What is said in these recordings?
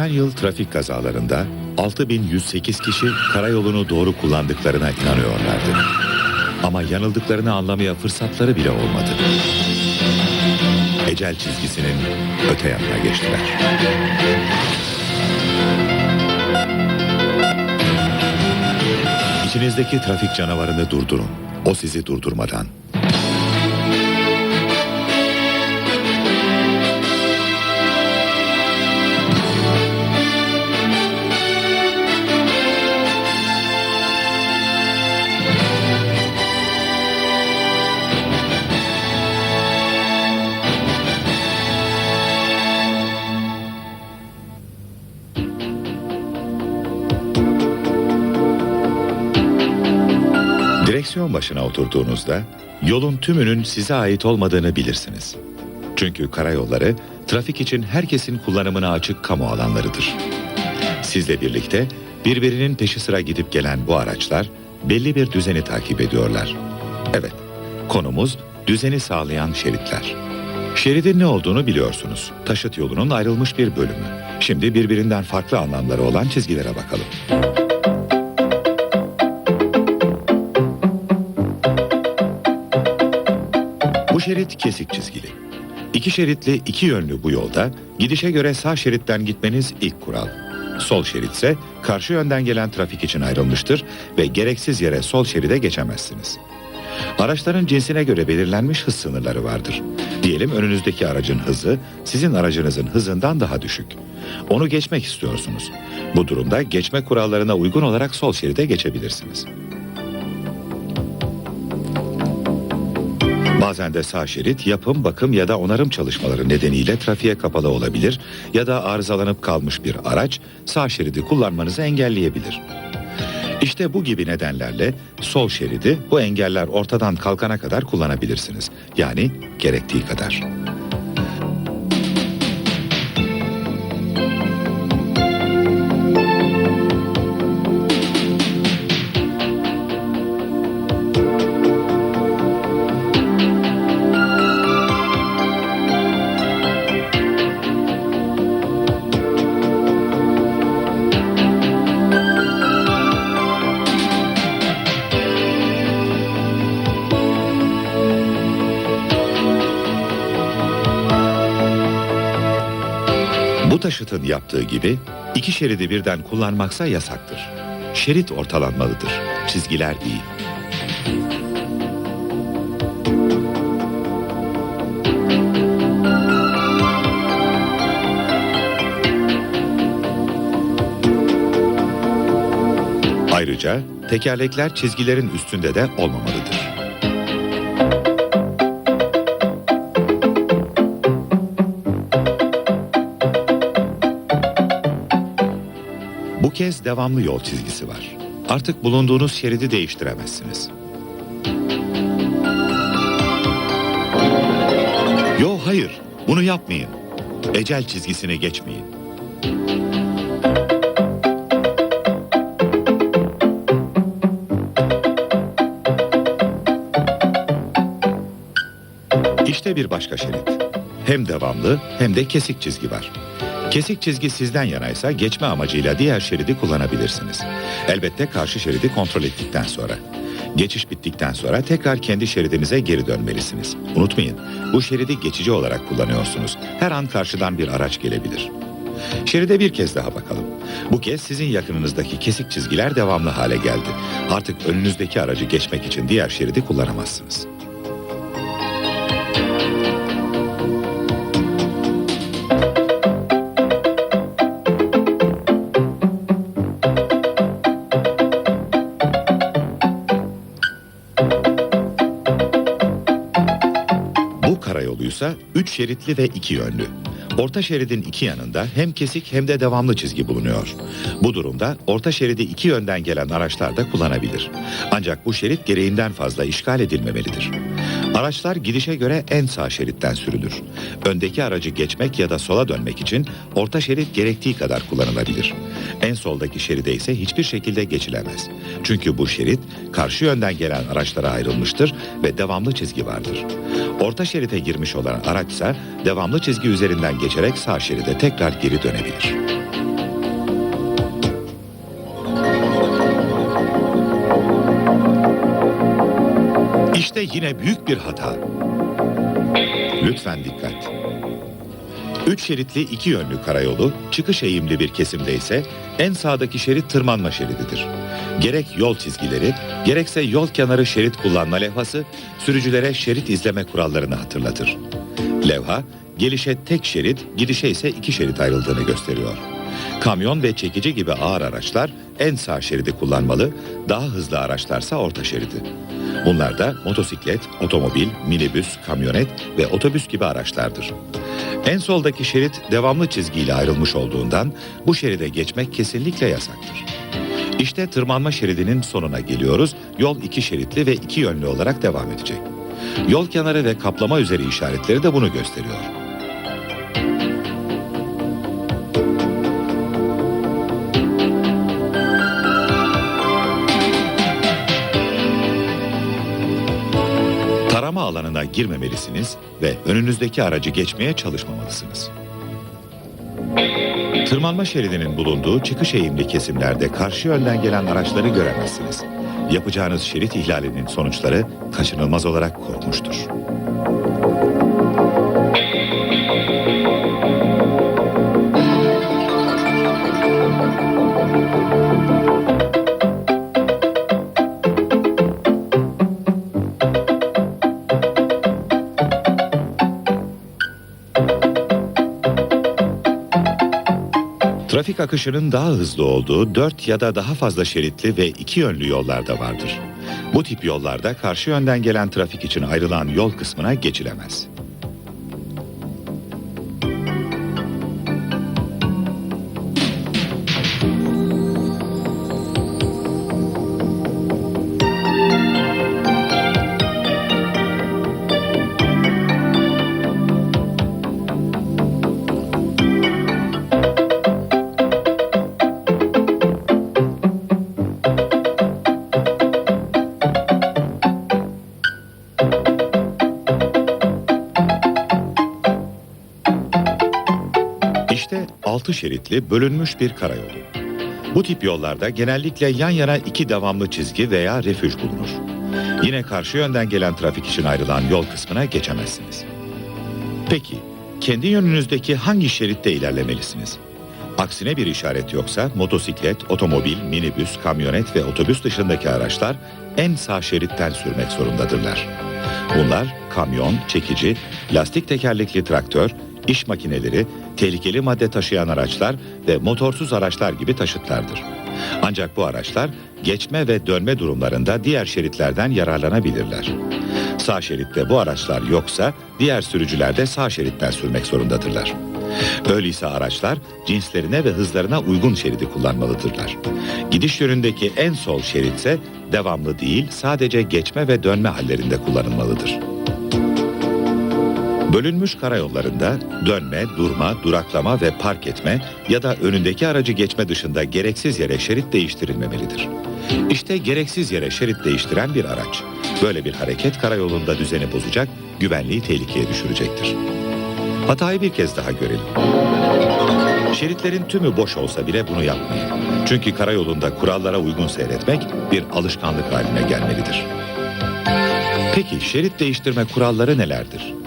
Geçen yıl trafik kazalarında 6108 kişi karayolunu doğru kullandıklarına inanıyorlardı. Ama yanıldıklarını anlamaya fırsatları bile olmadı. Ecel çizgisinin öte yanına geçtiler. İçinizdeki trafik canavarını durdurun. O sizi durdurmadan. Direksiyon başına oturduğunuzda yolun tümünün size ait olmadığını bilirsiniz. Çünkü karayolları trafik için herkesin kullanımına açık kamu alanlarıdır. Sizle birlikte birbirinin peşi sıra gidip gelen bu araçlar belli bir düzeni takip ediyorlar. Evet, konumuz düzeni sağlayan şeritler. Şeridin ne olduğunu biliyorsunuz. Taşıt yolunun ayrılmış bir bölümü. Şimdi birbirinden farklı anlamları olan çizgilere bakalım. Bu şerit kesik çizgili. İki şeritli iki yönlü bu yolda gidişe göre sağ şeritten gitmeniz ilk kural. Sol şerit ise karşı yönden gelen trafik için ayrılmıştır ve gereksiz yere sol şeride geçemezsiniz. Araçların cinsine göre belirlenmiş hız sınırları vardır. Diyelim önünüzdeki aracın hızı sizin aracınızın hızından daha düşük. Onu geçmek istiyorsunuz. Bu durumda geçme kurallarına uygun olarak sol şeride geçebilirsiniz. Bazen de sağ şerit yapım, bakım ya da onarım çalışmaları nedeniyle trafiğe kapalı olabilir ya da arızalanıp kalmış bir araç sağ şeridi kullanmanızı engelleyebilir. İşte bu gibi nedenlerle sol şeridi bu engeller ortadan kalkana kadar kullanabilirsiniz. Yani gerektiği kadar. Bu taşıtın yaptığı gibi iki şeridi birden kullanmaksa yasaktır. Şerit ortalanmalıdır. Çizgiler değil. Ayrıca tekerlekler çizgilerin üstünde de olmamalıdır. Kez devamlı yol çizgisi var. Artık bulunduğunuz şeridi değiştiremezsiniz. Yo hayır, bunu yapmayın. Ecel çizgisini geçmeyin. İşte bir başka şerit. Hem devamlı hem de kesik çizgi var. Kesik çizgi sizden yanaysa geçme amacıyla diğer şeridi kullanabilirsiniz. Elbette karşı şeridi kontrol ettikten sonra. Geçiş bittikten sonra tekrar kendi şeridinize geri dönmelisiniz. Unutmayın, bu şeridi geçici olarak kullanıyorsunuz. Her an karşıdan bir araç gelebilir. Şeride bir kez daha bakalım. Bu kez sizin yakınınızdaki kesik çizgiler devamlı hale geldi. Artık önünüzdeki aracı geçmek için diğer şeridi kullanamazsınız. Karayoluysa üç şeritli ve iki yönlü. Orta şeridin iki yanında hem kesik hem de devamlı çizgi bulunuyor. Bu durumda orta şeridi iki yönden gelen araçlar da kullanabilir. Ancak bu şerit gereğinden fazla işgal edilmemelidir. Araçlar gidişe göre en sağ şeritten sürülür. Öndeki aracı geçmek ya da sola dönmek için orta şerit gerektiği kadar kullanılabilir. En soldaki şeride ise hiçbir şekilde geçilemez. Çünkü bu şerit karşı yönden gelen araçlara ayrılmıştır ve devamlı çizgi vardır. Orta şerite girmiş olan araçsa devamlı çizgi üzerinden geçerek sağ şeride tekrar geri dönebilir. İşte yine büyük bir hata. Lütfen dikkat. Üç şeritli iki yönlü karayolu çıkış eğimli bir kesimde ise en sağdaki şerit tırmanma şerididir. Gerek yol çizgileri gerekse yol kenarı şerit kullanma levhası sürücülere şerit izleme kurallarını hatırlatır. Levha gelişe tek şerit gidişe ise iki şerit ayrıldığını gösteriyor. Kamyon ve çekici gibi ağır araçlar en sağ şeridi kullanmalı, daha hızlı araçlarsa orta şeridi. Bunlar da motosiklet, otomobil, minibüs, kamyonet ve otobüs gibi araçlardır. En soldaki şerit devamlı çizgiyle ayrılmış olduğundan bu şeride geçmek kesinlikle yasaktır. İşte tırmanma şeridinin sonuna geliyoruz. Yol iki şeritli ve iki yönlü olarak devam edecek. Yol kenarı ve kaplama üzeri işaretleri de bunu gösteriyor. Tarama alanına girmemelisiniz ve önünüzdeki aracı geçmeye çalışmamalısınız. Tırmanma şeridinin bulunduğu çıkış eğimli kesimlerde karşı yönden gelen araçları göremezsiniz. Yapacağınız şerit ihlalinin sonuçları kaçınılmaz olarak korkmuştur. Trafik akışının daha hızlı olduğu 4 ya da daha fazla şeritli ve iki yönlü yollarda vardır. Bu tip yollarda karşı yönden gelen trafik için ayrılan yol kısmına geçilemez. 6 şeritli bölünmüş bir karayolu. Bu tip yollarda genellikle yan yana iki devamlı çizgi veya refüj bulunur. Yine karşı yönden gelen trafik için ayrılan yol kısmına geçemezsiniz. Peki, kendi yönünüzdeki hangi şeritte ilerlemelisiniz? Aksine bir işaret yoksa motosiklet, otomobil, minibüs, kamyonet ve otobüs dışındaki araçlar en sağ şeritten sürmek zorundadırlar. Bunlar kamyon, çekici, lastik tekerlekli traktör, iş makineleri, tehlikeli madde taşıyan araçlar ve motorsuz araçlar gibi taşıtlardır. Ancak bu araçlar geçme ve dönme durumlarında diğer şeritlerden yararlanabilirler. Sağ şeritte bu araçlar yoksa diğer sürücüler de sağ şeritten sürmek zorundadırlar. Öyleyse araçlar cinslerine ve hızlarına uygun şeridi kullanmalıdırlar. Gidiş yönündeki en sol şeritse devamlı değil sadece geçme ve dönme hallerinde kullanılmalıdır. Bölünmüş karayollarında dönme, durma, duraklama ve park etme ya da önündeki aracı geçme dışında gereksiz yere şerit değiştirilmemelidir. İşte gereksiz yere şerit değiştiren bir araç. Böyle bir hareket karayolunda düzeni bozacak, güvenliği tehlikeye düşürecektir. Hatayı bir kez daha görelim. Şeritlerin tümü boş olsa bile bunu yapmayın. Çünkü karayolunda kurallara uygun seyretmek bir alışkanlık haline gelmelidir. Peki şerit değiştirme kuralları nelerdir?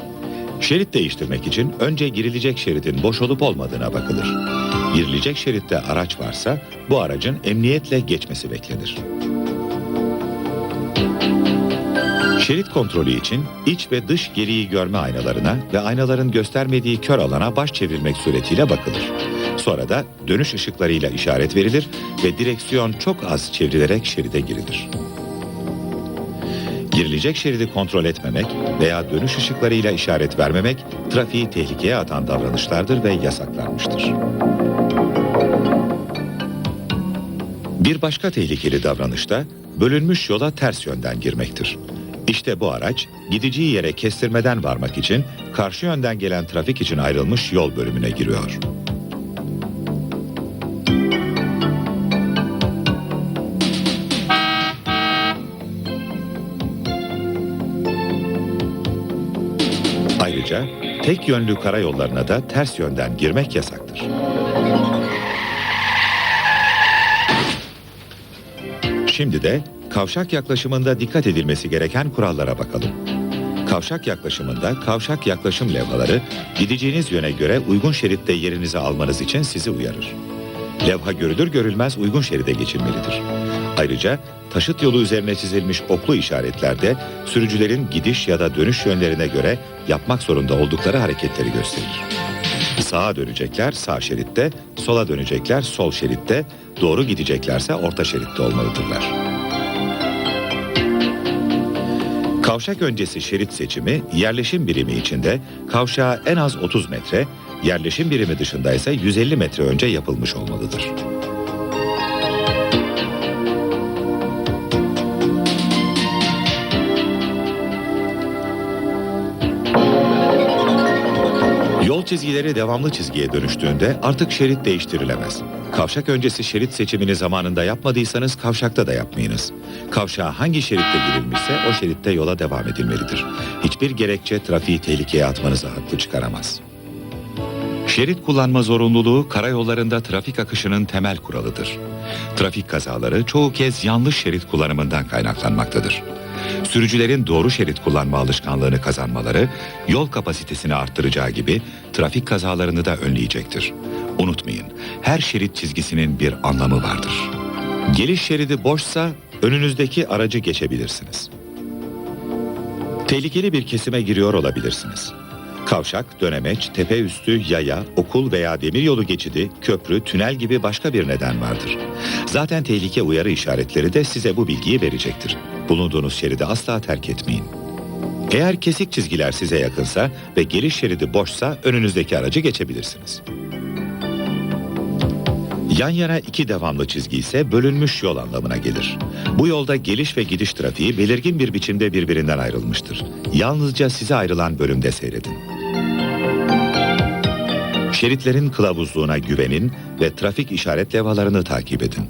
Şerit değiştirmek için önce girilecek şeridin boş olup olmadığına bakılır. Girilecek şeritte araç varsa bu aracın emniyetle geçmesi beklenir. Şerit kontrolü için iç ve dış geriyi görme aynalarına ve aynaların göstermediği kör alana baş çevirmek suretiyle bakılır. Sonra da dönüş ışıklarıyla işaret verilir ve direksiyon çok az çevrilerek şeride girilir. Girilecek şeridi kontrol etmemek veya dönüş ışıklarıyla işaret vermemek trafiği tehlikeye atan davranışlardır ve yasaklanmıştır. Bir başka tehlikeli davranış da bölünmüş yola ters yönden girmektir. İşte bu araç gideceği yere kestirmeden varmak için karşı yönden gelen trafik için ayrılmış yol bölümüne giriyor. Ayrıca tek yönlü karayollarına da ters yönden girmek yasaktır. Şimdi de Kavşak yaklaşımında dikkat edilmesi gereken kurallara bakalım. Kavşak yaklaşımında kavşak yaklaşım levhaları gideceğiniz yöne göre uygun şeritte yerinizi almanız için sizi uyarır. Levha görülür görülmez uygun şeride geçilmelidir. Ayrıca taşıt yolu üzerine çizilmiş oklu işaretlerde sürücülerin gidiş ya da dönüş yönlerine göre yapmak zorunda oldukları hareketleri gösterir. Sağa dönecekler sağ şeritte, sola dönecekler sol şeritte, doğru gideceklerse orta şeritte olmalıdırlar. Kavşak öncesi şerit seçimi yerleşim birimi içinde kavşağa en az 30 metre, yerleşim birimi dışında ise 150 metre önce yapılmış olmalıdır. Yol çizgileri devamlı çizgiye dönüştüğünde artık şerit değiştirilemez. Kavşak öncesi şerit seçimini zamanında yapmadıysanız kavşakta da yapmayınız. Kavşağa hangi şeritte girilmişse o şeritte yola devam edilmelidir. Hiçbir gerekçe trafiği tehlikeye atmanızı haklı çıkaramaz. Şerit kullanma zorunluluğu karayollarında trafik akışının temel kuralıdır. Trafik kazaları çoğu kez yanlış şerit kullanımından kaynaklanmaktadır. Sürücülerin doğru şerit kullanma alışkanlığını kazanmaları yol kapasitesini arttıracağı gibi trafik kazalarını da önleyecektir. Unutmayın, her şerit çizgisinin bir anlamı vardır. Geliş şeridi boşsa önünüzdeki aracı geçebilirsiniz. Tehlikeli bir kesime giriyor olabilirsiniz. Kavşak, dönemeç, tepe üstü, yaya, okul veya demiryolu geçidi, köprü, tünel gibi başka bir neden vardır. Zaten tehlike uyarı işaretleri de size bu bilgiyi verecektir. Bulunduğunuz şeridi asla terk etmeyin. Eğer kesik çizgiler size yakınsa ve geliş şeridi boşsa önünüzdeki aracı geçebilirsiniz. Yan yana iki devamlı çizgi ise bölünmüş yol anlamına gelir. Bu yolda geliş ve gidiş trafiği belirgin bir biçimde birbirinden ayrılmıştır. Yalnızca size ayrılan bölümde seyredin. Şeritlerin kılavuzluğuna güvenin ve trafik işaret levhalarını takip edin.